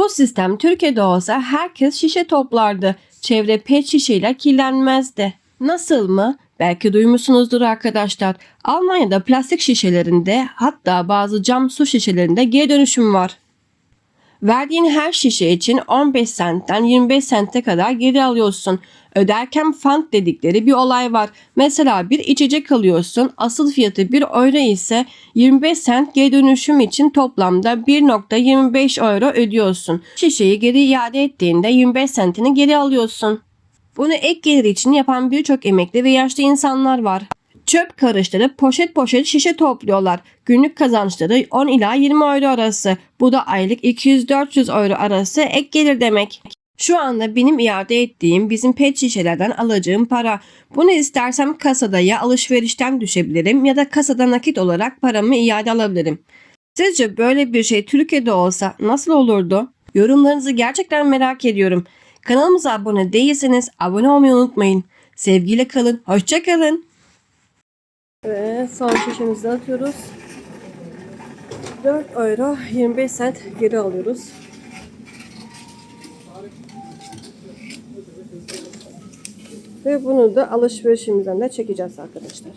Bu sistem Türkiye'de olsa herkes şişe toplardı. Çevre pet şişeyle kirlenmezdi. Nasıl mı? Belki duymuşsunuzdur arkadaşlar. Almanya'da plastik şişelerinde hatta bazı cam su şişelerinde geri dönüşüm var. Verdiğin her şişe için 15 sentten 25 sente kadar geri alıyorsun. Öderken fant dedikleri bir olay var. Mesela bir içecek alıyorsun. Asıl fiyatı 1 euro ise 25 sent geri dönüşüm için toplamda 1.25 euro ödüyorsun. Şişeyi geri iade ettiğinde 25 sentini geri alıyorsun. Bunu ek gelir için yapan birçok emekli ve yaşlı insanlar var. Çöp karıştırıp poşet poşet şişe topluyorlar. Günlük kazançları 10 ila 20 euro arası. Bu da aylık 200-400 euro arası ek gelir demek. Şu anda benim iade ettiğim bizim pet şişelerden alacağım para. Bunu istersem kasada ya alışverişten düşebilirim ya da kasada nakit olarak paramı iade alabilirim. Sizce böyle bir şey Türkiye'de olsa nasıl olurdu? Yorumlarınızı gerçekten merak ediyorum. Kanalımıza abone değilseniz abone olmayı unutmayın. Sevgiyle kalın, hoşça kalın. Ve son şişemizi atıyoruz. 4 euro 25 sent geri alıyoruz. Ve bunu da alışverişimizden de çekeceğiz arkadaşlar.